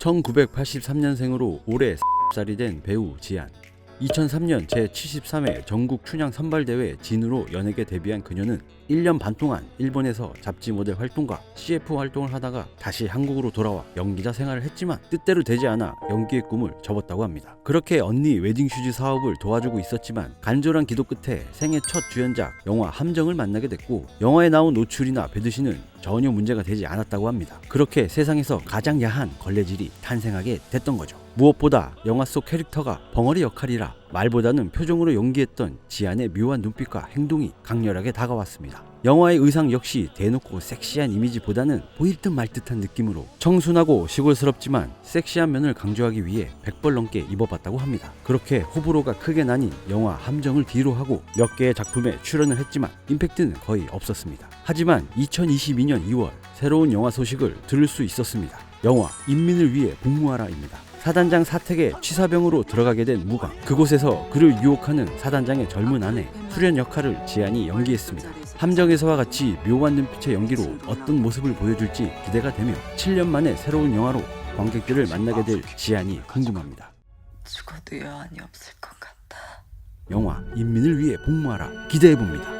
1983년생으로 올해 살이 된 배우 지안. 2003년 제73회 전국 춘향 선발대회 진으로 연예계 데뷔한 그녀는 1년 반 동안 일본에서 잡지 모델 활동과 CF 활동을 하다가 다시 한국으로 돌아와 연기자 생활을 했지만 뜻대로 되지 않아 연기의 꿈을 접었다고 합니다. 그렇게 언니 웨딩 슈즈 사업을 도와주고 있었지만 간절한 기도 끝에 생애 첫 주연작 영화 함정을 만나게 됐고 영화에 나온 노출이나 배드신은 전혀 문제가 되지 않았다고 합니다. 그렇게 세상에서 가장 야한 걸레질이 탄생하게 됐던 거죠. 무엇보다 영화 속 캐릭터가 벙어리 역할이라 말보다는 표정으로 연기했던 지안의 묘한 눈빛과 행동이 강렬하게 다가왔습니다. 영화의 의상 역시 대놓고 섹시한 이미지보다는 보일 듯 말 듯한 느낌으로 청순하고 시골스럽지만 섹시한 면을 강조하기 위해 100벌 넘게 입어봤다고 합니다. 그렇게 호불호가 크게 나뉜 영화 함정을 뒤로 하고 몇 개의 작품에 출연을 했지만 임팩트는 거의 없었습니다. 하지만 2022년 2월 새로운 영화 소식을 들을 수 있었습니다. 영화 인민을 위해 복무하라입니다. 사단장 사택에 취사병으로 들어가게 된 무강. 그곳에서 그를 유혹하는 사단장의 젊은 아내 수련 역할을 지안이 연기했습니다. 함정에서와 같이 묘한 눈빛의 연기로 어떤 모습을 보여줄지 기대가 되며 7년 만에 새로운 영화로 관객들을 만나게 될 지안이 궁금합니다. 죽어도 여한이 없을 것 같아. 영화 인민을 위해 복무하라 기대해 봅니다.